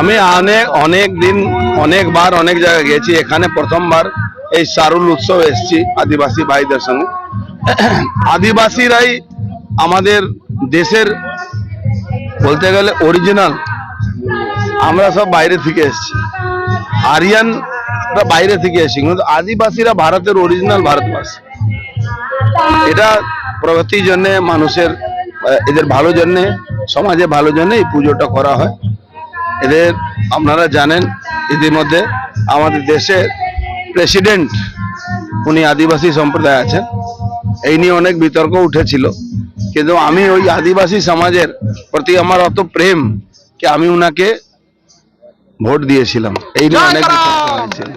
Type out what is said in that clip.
আমি অনেক অনেক দিন, অনেকবার অনেক জায়গায় গেছি। এখানে প্রথমবার এই সারুল উৎসব এসেছি আদিবাসী ভাইদের সঙ্গে। আদিবাসীরাই আমাদের দেশের বলতে গেলে অরিজিনাল আমরা সব বাইরে থেকে এসেছি। আরিয়ানরা বাইরে থেকে এসেছি, কিন্তু আদিবাসীরা ভারতের অরিজিনাল ভারতবাসী। এটা প্রগতির জন্যে, মানুষের এদের ভালো জন্যে সমাজে ভালো জন্য এই পুজোটা করা হয়। এদের আপনারা জানেন ইতিমধ্যে আমাদের দেশে প্রেসিডেন্ট উনি আদিবাসী সম্প্রদায় আছেন। এই নিয়ে অনেক বিতর্ক উঠেছিল। কিন্তু আমি ওই আদিবাসী সমাজের প্রতি আমার অত প্রেম কি আমি ওনাকে ভোট দিয়েছিলাম। এই নিয়ে অনেক বিতর্ক হয়েছিল।